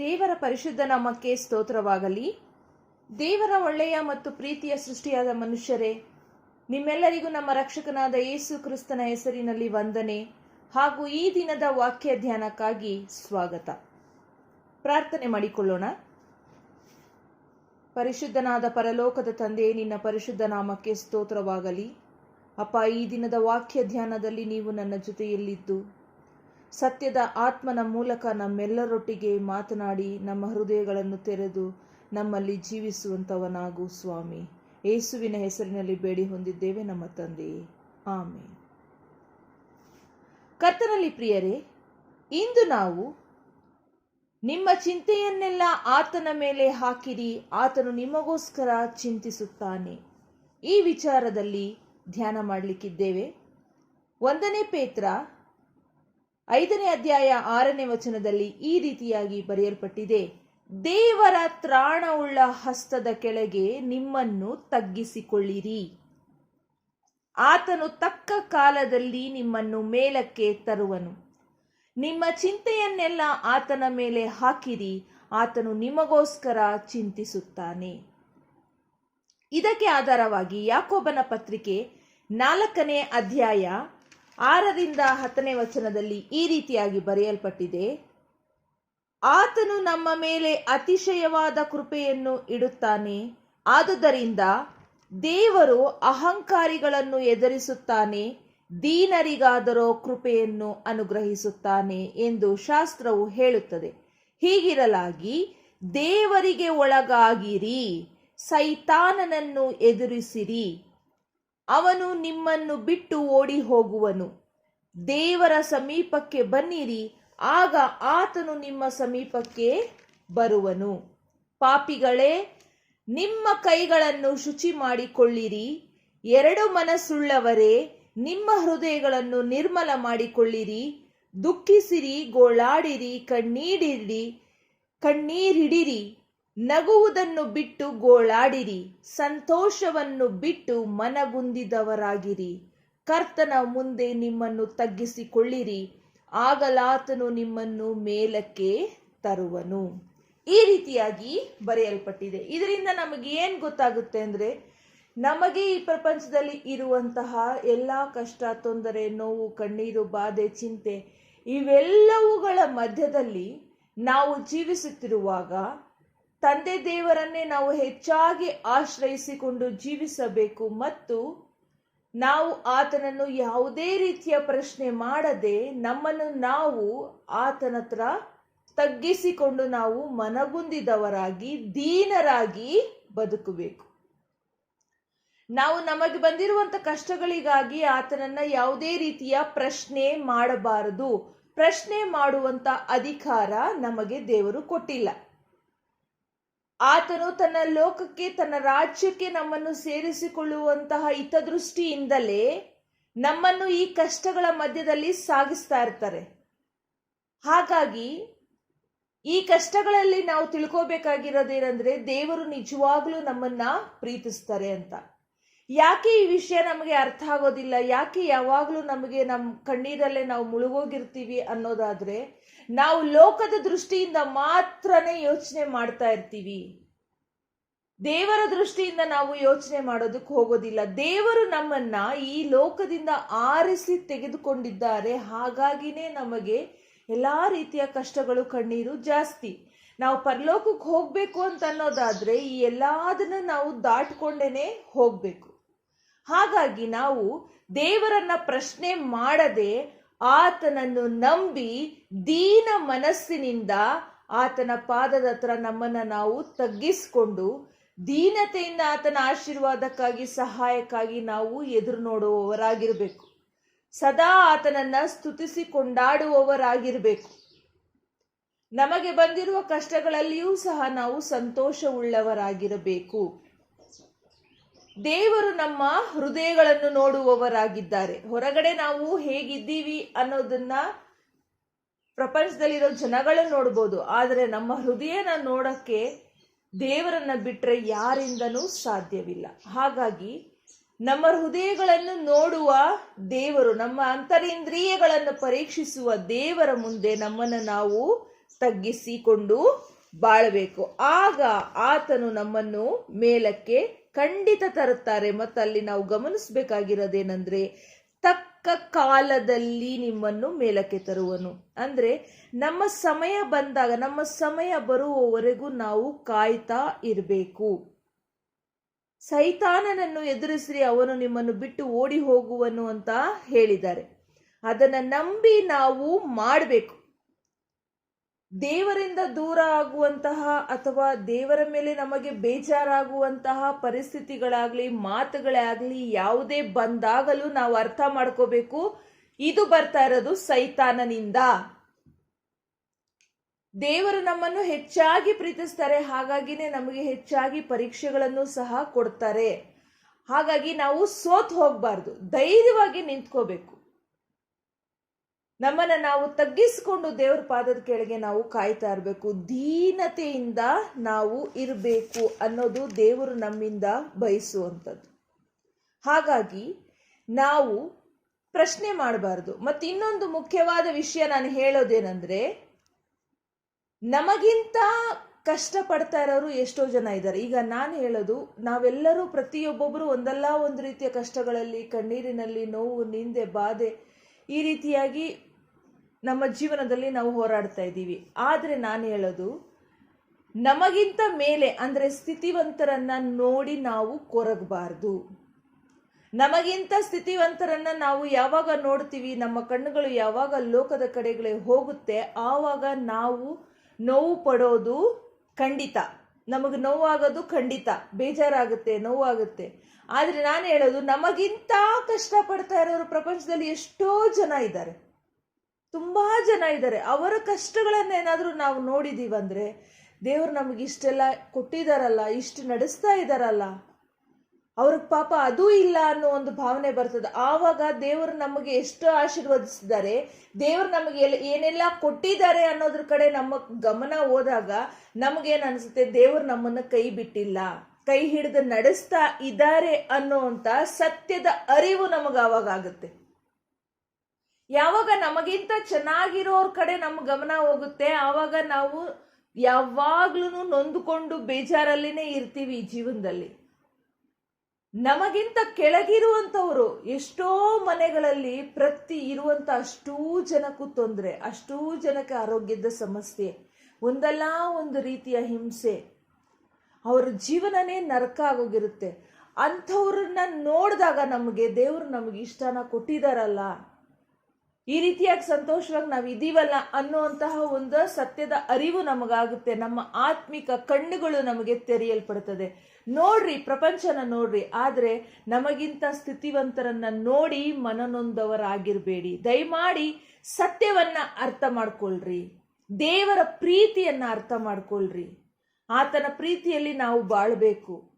ದೇವರ ಪರಿಶುದ್ಧ ನಾಮಕ್ಕೆ ಸ್ತೋತ್ರವಾಗಲಿ. ದೇವರ ಒಳ್ಳೆಯ ಮತ್ತು ಪ್ರೀತಿಯ ಸೃಷ್ಟಿಯಾದ ಮನುಷ್ಯರೇ, ನಿಮ್ಮೆಲ್ಲರಿಗೂ ನಮ್ಮ ರಕ್ಷಕನಾದ ಯೇಸು ಕ್ರಿಸ್ತನ ಹೆಸರಿನಲ್ಲಿ ವಂದನೆ ಹಾಗೂ ಈ ದಿನದ ವಾಕ್ಯ ಧ್ಯಾನಕ್ಕಾಗಿ ಸ್ವಾಗತ. ಪ್ರಾರ್ಥನೆ ಮಾಡಿಕೊಳ್ಳೋಣ. ಪರಿಶುದ್ಧನಾದ ಪರಲೋಕದ ತಂದೆ, ನಿನ್ನ ಪರಿಶುದ್ಧ ನಾಮಕ್ಕೆ ಸ್ತೋತ್ರವಾಗಲಿ. ಅಪ್ಪ, ಈ ದಿನದ ವಾಕ್ಯ ಧ್ಯಾನದಲ್ಲಿ ನೀವು ನನ್ನ ಜೊತೆಯಲ್ಲಿದ್ದು. ಸತ್ಯದ ಆತ್ಮನ ಮೂಲಕ ನಮ್ಮೆಲ್ಲರೊಟ್ಟಿಗೆ ಮಾತನಾಡಿ ನಮ್ಮ ಹೃದಯಗಳನ್ನು ತೆರೆದು ನಮ್ಮಲ್ಲಿ ಜೀವಿಸುವಂತವನಾಗು ಸ್ವಾಮಿ. ಏಸುವಿನ ಹೆಸರಿನಲ್ಲಿ ಬೇಡಿ ಹೊಂದಿದ್ದೇವೆ ನಮ್ಮ ತಂದೆ. ಆಮೆ ಕರ್ತನಲ್ಲಿ ಪ್ರಿಯರೇ, ಇಂದು ನಾವು ನಿಮ್ಮ ಚಿಂತೆಯನ್ನೆಲ್ಲ ಆತನ ಮೇಲೆ ಹಾಕಿರಿ, ಆತನು ನಿಮಗೋಸ್ಕರ ಚಿಂತಿಸುತ್ತಾನೆ. ಈ ವಿಚಾರದಲ್ಲಿ ಧ್ಯಾನ ಮಾಡಲಿಕ್ಕಿದ್ದೇವೆ. ಒಂದನೇ ಪೇತ್ರ ಐದನೇ ಅಧ್ಯಾಯ ಆರನೇ ವಚನದಲ್ಲಿ ಈ ರೀತಿಯಾಗಿ ಬರೆಯಲ್ಪಟ್ಟಿದೆ. ದೇವರ ತ್ರಾಣವುಳ್ಳ ಹಸ್ತದ ಕೆಳಗೆ ನಿಮ್ಮನ್ನು ತಗ್ಗಿಸಿಕೊಳ್ಳಿರಿ. ಆತನು ತಕ್ಕ ಕಾಲದಲ್ಲಿ ನಿಮ್ಮನ್ನು ಮೇಲಕ್ಕೆ ತರುವನು. ನಿಮ್ಮ ಚಿಂತೆಯನ್ನೆಲ್ಲ ಆತನ ಮೇಲೆ ಹಾಕಿರಿ, ಆತನು ನಿಮಗೋಸ್ಕರ ಚಿಂತಿಸುತ್ತಾನೆ. ಇದಕ್ಕೆ ಆಧಾರವಾಗಿ ಯಾಕೋಬನ ಪತ್ರಿಕೆ ನಾಲ್ಕನೇ ಅಧ್ಯಾಯ ಆರರಿಂದ ಹತ್ತನೇ ವಚನದಲ್ಲಿ ಈ ರೀತಿಯಾಗಿ ಬರೆಯಲ್ಪಟ್ಟಿದೆ. ಆತನು ನಮ್ಮ ಮೇಲೆ ಅತಿಶಯವಾದ ಕೃಪೆಯನ್ನು ಇಡುತ್ತಾನೆ. ಆದುದರಿಂದ ದೇವರು ಅಹಂಕಾರಿಗಳನ್ನು ಎದುರಿಸುತ್ತಾನೆ. ದೀನರಿಗಾದರೋ ಕೃಪೆಯನ್ನು ಅನುಗ್ರಹಿಸುತ್ತಾನೆ ಎಂದು ಶಾಸ್ತ್ರವು ಹೇಳುತ್ತದೆ. ಹೀಗಿರಲಾಗಿ ದೇವರಿಗೆ ಒಳಗಾಗಿರಿ, ಸೈತಾನನನ್ನು ಎದುರಿಸಿರಿ. ಅವನು ನಿಮ್ಮನ್ನು ಬಿಟ್ಟು ಓಡಿ ಹೋಗುವನು. ದೇವರ ಸಮೀಪಕ್ಕೆ ಬನ್ನಿರಿ, ಆಗ ಆತನು ನಿಮ್ಮ ಸಮೀಪಕ್ಕೆ ಬರುವನು. ಪಾಪಿಗಳೇ, ನಿಮ್ಮ ಕೈಗಳನ್ನು ಶುಚಿ ಮಾಡಿಕೊಳ್ಳಿರಿ ಎರಡು ಮನಸ್ಸುಳ್ಳವರೇ, ನಿಮ್ಮ ಹೃದಯಗಳನ್ನು ನಿರ್ಮಲ ಮಾಡಿಕೊಳ್ಳಿರಿ. ದುಃಖಿಸಿರಿ, ಗೋಳಾಡಿರಿ, ಕಣ್ಣೀಡಿರಿ, ಕಣ್ಣೀರಿಡಿರಿ. ನಗುವುದನ್ನು ಬಿಟ್ಟು ಗೋಳಾಡಿರಿ, ಸಂತೋಷವನ್ನು ಬಿಟ್ಟು ಮನಗುಂದಿದವರಾಗಿರಿ. ಕರ್ತನ ಮುಂದೆ ನಿಮ್ಮನ್ನು ತಗ್ಗಿಸಿಕೊಳ್ಳಿರಿ, ಆಗಲಾತನು ನಿಮ್ಮನ್ನು ಮೇಲಕ್ಕೆ ತರುವನು. ಈ ರೀತಿಯಾಗಿ ಬರೆಯಲ್ಪಟ್ಟಿದೆ. ಇದರಿಂದ ನಮಗೆ ಏನು ಗೊತ್ತಾಗುತ್ತೆ ಅಂದ್ರೆ, ನಮಗೆ ಈ ಪ್ರಪಂಚದಲ್ಲಿ ಇರುವಂತಹ ಎಲ್ಲ ಕಷ್ಟ, ತೊಂದರೆ, ನೋವು, ಕಣ್ಣೀರು, ಬಾಧೆ, ಚಿಂತೆ, ಇವೆಲ್ಲವುಗಳ ಮಧ್ಯದಲ್ಲಿ ನಾವು ಜೀವಿಸುತ್ತಿರುವಾಗ ತಂದೆ ದೇವರನ್ನೇ ನಾವು ಹೆಚ್ಚಾಗಿ ಆಶ್ರಯಿಸಿಕೊಂಡು ಜೀವಿಸಬೇಕು ಮತ್ತು ನಾವು ಆತನನ್ನು ಯಾವುದೇ ರೀತಿಯ ಪ್ರಶ್ನೆ ಮಾಡದೆ ನಮ್ಮನ್ನು ನಾವು ಆತನ ಹತ್ರ ತಗ್ಗಿಸಿಕೊಂಡು ನಾವು ಮನಗುಂದಿದವರಾಗಿ, ದೀನರಾಗಿ ಬದುಕಬೇಕು. ನಾವು ನಮಗೆ ಬಂದಿರುವಂತ ಕಷ್ಟಗಳಿಗಾಗಿ ಆತನನ್ನ ಯಾವುದೇ ರೀತಿಯ ಪ್ರಶ್ನೆ ಮಾಡಬಾರದು. ಪ್ರಶ್ನೆ ಮಾಡುವಂತ ಅಧಿಕಾರ ನಮಗೆ ದೇವರು ಕೊಟ್ಟಿಲ್ಲ. ಆತನು ತನ್ನ ಲೋಕಕ್ಕೆ, ತನ್ನ ರಾಜ್ಯಕ್ಕೆ ನಮ್ಮನ್ನು ಸೇರಿಸಿಕೊಳ್ಳುವಂತಹ ಹಿತದೃಷ್ಟಿಯಿಂದಲೇ ನಮ್ಮನ್ನು ಈ ಕಷ್ಟಗಳ ಮಧ್ಯದಲ್ಲಿ ಸಾಗಿಸ್ತಾ ಇರ್ತಾರೆ. ಹಾಗಾಗಿ ಈ ಕಷ್ಟಗಳಲ್ಲಿ ನಾವು ತಿಳ್ಕೋಬೇಕಾಗಿರೋದೇನೆಂದ್ರೆ ದೇವರು ನಿಜವಾಗ್ಲೂ ನಮ್ಮನ್ನ ಪ್ರೀತಿಸ್ತಾರೆ ಅಂತ. ಯಾಕೆ ಈ ವಿಷಯ ನಮಗೆ ಅರ್ಥ ಆಗೋದಿಲ್ಲ? ಯಾಕೆ ಯಾವಾಗಲೂ ನಮಗೆ ನಮ್ಮ ಕಣ್ಣೀರಲ್ಲೇ ನಾವು ಮುಳುಗೋಗಿರ್ತೀವಿ ಅನ್ನೋದಾದ್ರೆ ನಾವು ಲೋಕದ ದೃಷ್ಟಿಯಿಂದ ಮಾತ್ರನೇ ಯೋಚನೆ ಮಾಡ್ತಾ ಇರ್ತೀವಿ. ದೇವರ ದೃಷ್ಟಿಯಿಂದ ನಾವು ಯೋಚನೆ ಮಾಡೋದಕ್ಕೆ ಹೋಗೋದಿಲ್ಲ. ದೇವರು ನಮ್ಮನ್ನ ಈ ಲೋಕದಿಂದ ಆರಿಸಿ ತೆಗೆದುಕೊಂಡಿದ್ದಾರೆ. ಹಾಗಾಗಿನೇ ನಮಗೆ ಎಲ್ಲಾ ರೀತಿಯ ಕಷ್ಟಗಳು ಕಣ್ಣೀರು ಜಾಸ್ತಿ. ನಾವು ಪರಲೋಕಕ್ಕೆ ಹೋಗ್ಬೇಕು ಅಂತ ಅನ್ನೋದಾದ್ರೆ ಈ ಎಲ್ಲದನ್ನು ನಾವು ದಾಟ್ಕೊಂಡೇನೆ ಹೋಗ್ಬೇಕು. ಹಾಗಾಗಿ ನಾವು ದೇವರನ್ನ ಪ್ರಶ್ನೆ ಮಾಡದೆ ಆತನನ್ನು ನಂಬಿ ದೀನ ಮನಸ್ಸಿನಿಂದ ಆತನ ಪಾದದ ಹತ್ರ ನಮ್ಮನ್ನ ನಾವು ತಗ್ಗಿಸಿಕೊಂಡು ದೀನತೆಯಿಂದ ಆತನ ಆಶೀರ್ವಾದಕ್ಕಾಗಿ, ಸಹಾಯಕ್ಕಾಗಿ ನಾವು ಎದುರು ನೋಡುವವರಾಗಿರಬೇಕು. ಸದಾ ಆತನನ್ನ ಸ್ತುತಿಸಿ ಕೊಂಡಾಡುವವರಾಗಿರಬೇಕು ನಮಗೆ ಬಂದಿರುವ ಕಷ್ಟಗಳಲ್ಲಿಯೂ ಸಹ ನಾವು ಸಂತೋಷವುಳ್ಳವರಾಗಿರಬೇಕು. ದೇವರು ನಮ್ಮ ಹೃದಯಗಳನ್ನು ನೋಡುವವರಾಗಿದ್ದಾರೆ. ಹೊರಗಡೆ ನಾವು ಹೇಗಿದ್ದೀವಿ ಅನ್ನೋದನ್ನ ಪ್ರಪಂಚದಲ್ಲಿರೋ ಜನಗಳು ನೋಡ್ಬೋದು. ಆದರೆ ನಮ್ಮ ಹೃದಯನ ನೋಡಕ್ಕೆ ದೇವರನ್ನ ಬಿಟ್ರೆ ಯಾರಿಂದನೂ ಸಾಧ್ಯವಿಲ್ಲ. ಹಾಗಾಗಿ ನಮ್ಮ ಹೃದಯಗಳನ್ನು ನೋಡುವ ದೇವರು, ನಮ್ಮ ಅಂತರೇಂದ್ರಿಯಗಳನ್ನು ಪರೀಕ್ಷಿಸುವ ದೇವರ ಮುಂದೆ ನಮ್ಮನ್ನು ನಾವು ತಗ್ಗಿಸಿಕೊಂಡು ಬಾಳಬೇಕು. ಆಗ ಆತನು ನಮ್ಮನ್ನು ಮೇಲಕ್ಕೆ ಖಂಡಿತ ತರುತ್ತಾರೆ. ಮತ್ತು ಅಲ್ಲಿ ನಾವು ಗಮನಿಸಬೇಕಾಗಿರೋದೇನೆಂದರೆ, ತಕ್ಕ ಕಾಲದಲ್ಲಿ ನಿಮ್ಮನ್ನು ಮೇಲಕ್ಕೆ ತರುವನು. ಅಂದ್ರೆ ನಮ್ಮ ಸಮಯ ಬಂದಾಗ, ನಮ್ಮ ಸಮಯ ಬರುವವರೆಗೂ ನಾವು ಕಾಯ್ತಾ ಇರಬೇಕು. ಸೈತಾನನನ್ನು ಎದುರಿಸ್ರಿ, ಅವನು ನಿಮ್ಮನ್ನು ಬಿಟ್ಟು ಓಡಿ ಹೋಗುವನು ಅಂತ ಹೇಳಿದ್ದಾರೆ. ಅದನ್ನ ನಂಬಿ ನಾವು ಮಾಡಬೇಕು. ದೇವರಿಂದ ದೂರ ಆಗುವಂತಹ ಅಥವಾ ದೇವರ ಮೇಲೆ ನಮಗೆ ಬೇಜಾರಾಗುವಂತಹ ಪರಿಸ್ಥಿತಿಗಳಾಗ್ಲಿ ಮಾತುಗಳೇ ಆಗ್ಲಿ ಯಾವುದೇ ಬಂದಾಗಲೂ ನಾವು ಅರ್ಥ ಮಾಡ್ಕೋಬೇಕು. ಇದು ಬರ್ತಾ ಇರೋದು ಸೈತಾನನಿಂದ. ದೇವರು ನಮ್ಮನ್ನು ಹೆಚ್ಚಾಗಿ ಪ್ರೀತಿಸ್ತಾರೆ, ಹಾಗಾಗಿನೇ ನಮಗೆ ಹೆಚ್ಚಾಗಿ ಪರೀಕ್ಷೆಗಳನ್ನು ಸಹ ಕೊಡ್ತಾರೆ. ಹಾಗಾಗಿ ನಾವು ಸೋತ್ ಹೋಗಬಾರ್ದು, ಧೈರ್ಯವಾಗಿ ನಿಂತ್ಕೋಬೇಕು. ನಮ್ಮನ್ನ ನಾವು ತಗ್ಗಿಸಿಕೊಂಡು ದೇವ್ರ ಪಾದದ ಕೆಳಗೆ ನಾವು ಕಾಯ್ತಾ ಇರಬೇಕು. ದೀನತೆಯಿಂದ ನಾವು ಇರಬೇಕು ಅನ್ನೋದು ದೇವರು ನಮ್ಮಿಂದ ಬಯಸುವಂಥದ್ದು. ಹಾಗಾಗಿ ನಾವು ಪ್ರಶ್ನೆ ಮಾಡಬಾರ್ದು. ಮತ್ತು ಇನ್ನೊಂದು ಮುಖ್ಯವಾದ ವಿಷಯ ನಾನು ಹೇಳೋದೇನೆಂದರೆ, ನಮಗಿಂತ ಕಷ್ಟಪಡ್ತಾ ಇರೋರು ಎಷ್ಟೋ ಜನ ಇದ್ದಾರೆ. ಈಗ ನಾನು ಹೇಳೋದು, ನಾವೆಲ್ಲರೂ ಪ್ರತಿಯೊಬ್ಬೊಬ್ಬರು ಒಂದಲ್ಲ ಒಂದು ರೀತಿಯ ಕಷ್ಟಗಳಲ್ಲಿ, ಕಣ್ಣೀರಿನಲ್ಲಿ, ನೋವು, ನಿಂದೆ, ಬಾಧೆ ಈ ರೀತಿಯಾಗಿ ನಮ್ಮ ಜೀವನದಲ್ಲಿ ನಾವು ಹೋರಾಡ್ತಾ ಇದ್ದೀವಿ. ಆದರೆ ನಾನು ಹೇಳೋದು, ನಮಗಿಂತ ಮೇಲೆ ಅಂದರೆ ಸ್ಥಿತಿವಂತರನ್ನ ನೋಡಿ ನಾವು ಕೊರಗಬಾರ್ದು. ನಮಗಿಂತ ಸ್ಥಿತಿವಂತರನ್ನ ನಾವು ಯಾವಾಗ ನೋಡ್ತೀವಿ, ನಮ್ಮ ಕಣ್ಣುಗಳು ಯಾವಾಗ ಲೋಕದ ಕಡೆಗಳೇ ಹೋಗುತ್ತೆ, ಆವಾಗ ನಾವು ನೋವು ಪಡೋದು ಖಂಡಿತ. ನಮಗೆ ನೋವಾಗೋದು ಖಂಡಿತ. ಬೇಜಾರಾಗುತ್ತೆ, ನೋವಾಗುತ್ತೆ. ಆದರೆ ನಾನು ಹೇಳೋದು, ನಮಗಿಂತ ಕಷ್ಟಪಡ್ತಾ ಇರೋರು ಪ್ರಪಂಚದಲ್ಲಿ ಎಷ್ಟೋ ಜನ ಇದ್ದಾರೆ. ತುಂಬಾ ಜನ ಇದ್ದಾರೆ. ಅವರ ಕಷ್ಟಗಳನ್ನ ಏನಾದರೂ ನಾವು ನೋಡಿದೀವಂದ್ರೆ ದೇವ್ರು ನಮಗೆ ಇಷ್ಟೆಲ್ಲ ಕೊಟ್ಟಿದಾರಲ್ಲ, ಇಷ್ಟು ನಡೆಸ್ತಾ ಇದ್ದಾರಲ್ಲ ಅವ್ರಿಗೆ ಪಾಪ ಅದೂ ಇಲ್ಲ ಅನ್ನೋ ಒಂದು ಭಾವನೆ ಬರ್ತದೆ. ಆವಾಗ ದೇವರು ನಮಗೆ ಎಷ್ಟು ಆಶೀರ್ವದಿಸಿದ್ದಾರೆ. ದೇವರು ನಮಗೆ ಏನೆಲ್ಲ ಕೊಟ್ಟಿದ್ದಾರೆ ಅನ್ನೋದ್ರ ಕಡೆ ನಮ್ಮ ಗಮನ ಹೋದಾಗ ನಮಗೇನು ಅನ್ಸುತ್ತೆ? ದೇವರು ನಮ್ಮನ್ನ ಕೈ ಬಿಟ್ಟಿಲ್ಲ. ಕೈ ಹಿಡಿದು ನಡೆಸ್ತಾ ಇದ್ದಾರೆ ಅನ್ನೋಂತ ಸತ್ಯದ ಅರಿವು ನಮಗೆ ಆವಾಗ ಆಗುತ್ತೆ. ಯಾವಾಗ ನಮಗಿಂತ ಚೆನ್ನಾಗಿರೋರ್ ಕಡೆ ನಮ್ಮ ಗಮನ ಹೋಗುತ್ತೆ, ಆವಾಗ ನಾವು ಯಾವಾಗ್ಲೂ ನೊಂದುಕೊಂಡು ಬೇಜಾರಲ್ಲಿನೇ ಇರ್ತೀವಿ ಜೀವನದಲ್ಲಿ. ನಮಗಿಂತ ಕೆಳಗಿರುವಂಥವರು ಎಷ್ಟೋ ಮನೆಗಳಲ್ಲಿ ಪ್ರತಿ ಇರುವಂತ ಅಷ್ಟೂ ಜನಕ್ಕೂ ತೊಂದರೆ, ಅಷ್ಟೂ ಜನಕ್ಕೆ ಆರೋಗ್ಯದ ಸಮಸ್ಯೆ, ಒಂದಲ್ಲ ಒಂದು ರೀತಿಯ ಹಿಂಸೆ. ಅವರ ಜೀವನನೇ ನರಕ ಆಗೋಗಿರುತ್ತೆ. ಅಂಥವ್ರನ್ನ ನೋಡಿದಾಗ ನಮಗೆ ದೇವರು ನಮಗೆ ಇಷ್ಟನ ಕೊಟ್ಟಿದಾರಲ್ಲ. ಈ ರೀತಿಯಾಗಿ ಸಂತೋಷವಾಗಿ ನಾವು ಇದೀವಲ್ಲ ಅನ್ನುವಂತಹ ಒಂದು ಸತ್ಯದ ಅರಿವು ನಮಗಾಗುತ್ತೆ. ನಮ್ಮ ಆತ್ಮಿಕ ಕಣ್ಣುಗಳು ನಮಗೆ ತೆರೆಯಲ್ಪಡುತ್ತದೆ ನೋಡ್ರಿ, ಪ್ರಪಂಚನ ನೋಡ್ರಿ. ಆದರೆ ನಮಗಿಂತ ಸ್ಥಿತಿವಂತರನ್ನ ನೋಡಿ ಮನನೊಂದವರಾಗಿರಬೇಡಿ. ದಯಮಾಡಿ ಸತ್ಯವನ್ನ ಅರ್ಥ ಮಾಡ್ಕೊಳ್ರಿ. ದೇವರ ಪ್ರೀತಿಯನ್ನ ಅರ್ಥ ಮಾಡ್ಕೊಳ್ರಿ. ಆತನ ಪ್ರೀತಿಯಲ್ಲಿ ನಾವು ಬಾಳ್ಬೇಕು.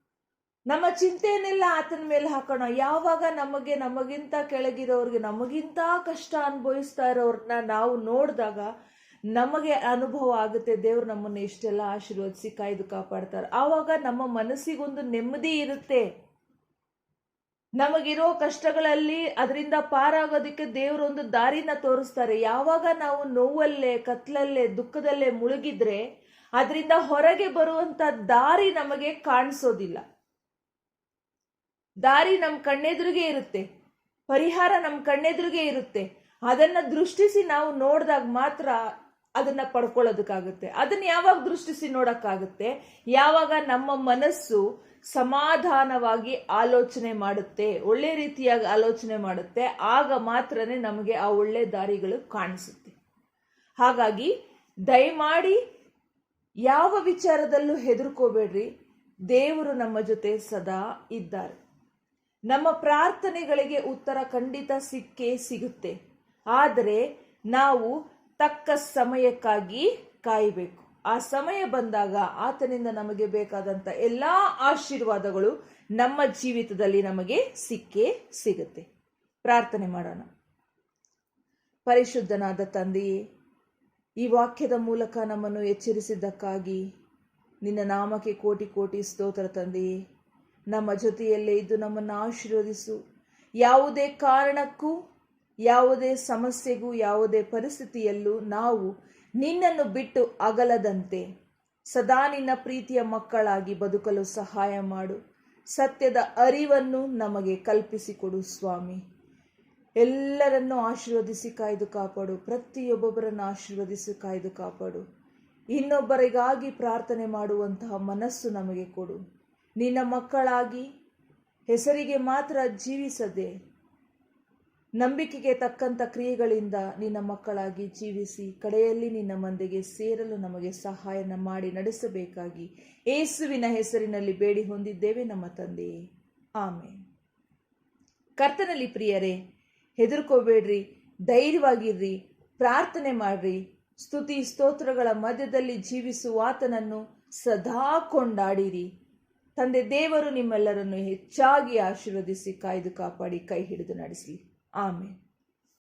ನಮ್ಮ ಚಿಂತೆಯನ್ನೆಲ್ಲ ಆತನ ಮೇಲೆ ಹಾಕೋಣ. ಯಾವಾಗ ನಮಗೆ, ನಮಗಿಂತ ಕೆಳಗಿರೋರಿಗೆ, ನಮಗಿಂತ ಕಷ್ಟ ಅನುಭವಿಸ್ತಾ ಇರೋರ್ನ ನಾವು ನೋಡಿದಾಗ ನಮಗೆ ಅನುಭವ ಆಗುತ್ತೆ. ದೇವ್ರು ನಮ್ಮನ್ನು ಇಷ್ಟೆಲ್ಲ ಆಶೀರ್ವದಿಸಿ ಕಾಯ್ದು ಕಾಪಾಡ್ತಾರೆ. ಆವಾಗ ನಮ್ಮ ಮನಸ್ಸಿಗೊಂದು ನೆಮ್ಮದಿ ಇರುತ್ತೆ. ನಮಗಿರೋ ಕಷ್ಟಗಳಲ್ಲಿ ಅದರಿಂದ ಪಾರಾಗೋದಕ್ಕೆ ದೇವರು ಒಂದು ದಾರಿನ ತೋರಿಸ್ತಾರೆ. ಯಾವಾಗ ನಾವು ನೋವಲ್ಲೇ, ಕತ್ಲಲ್ಲೇ, ದುಃಖದಲ್ಲೇ ಮುಳುಗಿದ್ರೆ, ಅದರಿಂದ ಹೊರಗೆ ಬರುವಂತ ದಾರಿ ನಮಗೆ ಕಾಣಿಸೋದಿಲ್ಲ. ದಾರಿ ನಮ್ಮ ಕಣ್ಣೆದುರಿಗೆ ಇರುತ್ತೆ, ಪರಿಹಾರ ನಮ್ಮ ಕಣ್ಣೆದುರಿಗೆ ಇರುತ್ತೆ. ಅದನ್ನ ದೃಷ್ಟಿಸಿ ನಾವು ನೋಡಿದಾಗ ಮಾತ್ರ ಅದನ್ನ ಪಡ್ಕೊಳ್ಳೋದಕ್ಕಾಗುತ್ತೆ. ಅದನ್ನ ಯಾವಾಗ ದೃಷ್ಟಿಸಿ ನೋಡೋಕ್ಕಾಗುತ್ತೆ? ಯಾವಾಗ ನಮ್ಮ ಮನಸ್ಸು ಸಮಾಧಾನವಾಗಿ ಆಲೋಚನೆ ಮಾಡುತ್ತೆ, ಒಳ್ಳೆ ರೀತಿಯಾಗಿ ಆಲೋಚನೆ ಮಾಡುತ್ತೆ, ಆಗ ಮಾತ್ರನೇ ನಮಗೆ ಆ ಒಳ್ಳೆ ದಾರಿಗಳು ಕಾಣಿಸುತ್ತೆ. ಹಾಗಾಗಿ ದಯಮಾಡಿ ಯಾವ ವಿಚಾರದಲ್ಲೂ ಹೆದರ್ಕೋಬೇಡ್ರಿ. ದೇವರು ನಮ್ಮ ಜೊತೆ ಸದಾ ಇದ್ದಾರೆ. ನಮ್ಮ ಪ್ರಾರ್ಥನೆಗಳಿಗೆ ಉತ್ತರ ಖಂಡಿತ ಸಿಕ್ಕೇ ಸಿಗುತ್ತೆ. ಆದರೆ ನಾವು ತಕ್ಕ ಸಮಯಕ್ಕಾಗಿ ಕಾಯಬೇಕು. ಆ ಸಮಯ ಬಂದಾಗ ಆತನಿಂದ ನಮಗೆ ಬೇಕಾದಂತ ಎಲ್ಲಾ ಆಶೀರ್ವಾದಗಳು ನಮ್ಮ ಜೀವಿತದಲ್ಲಿ ನಮಗೆ ಸಿಕ್ಕೇ ಸಿಗುತ್ತೆ. ಪ್ರಾರ್ಥನೆ ಮಾಡೋಣ. ಪರಿಶುದ್ಧನಾದ ತಂದೆಯೇ, ಈ ವಾಕ್ಯದ ಮೂಲಕ ನಮ್ಮನ್ನು ಎಚ್ಚರಿಸಿದ್ದಕ್ಕಾಗಿ ನಿನ್ನ ನಾಮಕ್ಕೆ ಕೋಟಿ ಕೋಟಿ ಸ್ತೋತ್ರ ತಂದೆಯೇ. ನಮ್ಮ ಜೊತೆಯಲ್ಲೇ ಇದ್ದು ನಮ್ಮನ್ನು ಆಶೀರ್ವದಿಸು. ಯಾವುದೇ ಕಾರಣಕ್ಕೂ, ಯಾವುದೇ ಸಮಸ್ಯೆಗೂ, ಯಾವುದೇ ಪರಿಸ್ಥಿತಿಯಲ್ಲೂ ನಾವು ನಿನ್ನನ್ನು ಬಿಟ್ಟು ಅಗಲದಂತೆ ಸದಾ ನಿನ್ನ ಪ್ರೀತಿಯ ಮಕ್ಕಳಾಗಿ ಬದುಕಲು ಸಹಾಯ ಮಾಡು. ಸತ್ಯದ ಅರಿವನ್ನು ನಮಗೆ ಕಲ್ಪಿಸಿಕೊಡು ಸ್ವಾಮಿ. ಎಲ್ಲರನ್ನೂ ಆಶೀರ್ವದಿಸಿ ಕಾಯ್ದು ಕಾಪಾಡು. ಪ್ರತಿಯೊಬ್ಬೊಬ್ಬರನ್ನು ಆಶೀರ್ವದಿಸಿ ಕಾಯ್ದು ಕಾಪಾಡು. ಇನ್ನೊಬ್ಬರಿಗಾಗಿ ಪ್ರಾರ್ಥನೆ ಮಾಡುವಂತಹ ಮನಸ್ಸು ನಮಗೆ ಕೊಡು. ನಿನ್ನ ಮಕ್ಕಳಾಗಿ ಹೆಸರಿಗೆ ಮಾತ್ರ ಜೀವಿಸದೆ ನಂಬಿಕೆಗೆ ತಕ್ಕಂಥ ಕ್ರಿಯೆಗಳಿಂದ ನಿನ್ನ ಮಕ್ಕಳಾಗಿ ಜೀವಿಸಿ ಕಡೆಯಲ್ಲಿ ನಿನ್ನ ಮಂದಿಗೆ ಸೇರಲು ನಮಗೆ ಸಹಾಯನ ಮಾಡಿ ನಡೆಸಬೇಕಾಗಿ ಏಸುವಿನ ಹೆಸರಿನಲ್ಲಿ ಬೇಡಿ ಹೊಂದಿದ್ದೇವೆ ನಮ್ಮ ತಂದೆಯೇ ಆಮೇಲೆ ಕರ್ತನಲ್ಲಿ ಪ್ರಿಯರೇ, ಹೆದರ್ಕೋಬೇಡ್ರಿ, ಧೈರ್ಯವಾಗಿರ್ರಿ, ಪ್ರಾರ್ಥನೆ ಮಾಡ್ರಿ. ಸ್ತುತಿ ಸ್ತೋತ್ರಗಳ ಮಧ್ಯದಲ್ಲಿ ಜೀವಿಸುವ ಆತನನ್ನು ಸದಾ ಕೊಂಡಾಡಿರಿ. ತಂದೆ ದೇವರು ನಿಮ್ಮೆಲ್ಲರನ್ನು ಹೆಚ್ಚಾಗಿ ಆಶೀರ್ವದಿಸಿ ಕಾಯ್ದು ಕಾಪಾಡಿ ಕೈ ಹಿಡಿದು ನಡೆಸಲಿ ಆಮೇಲೆ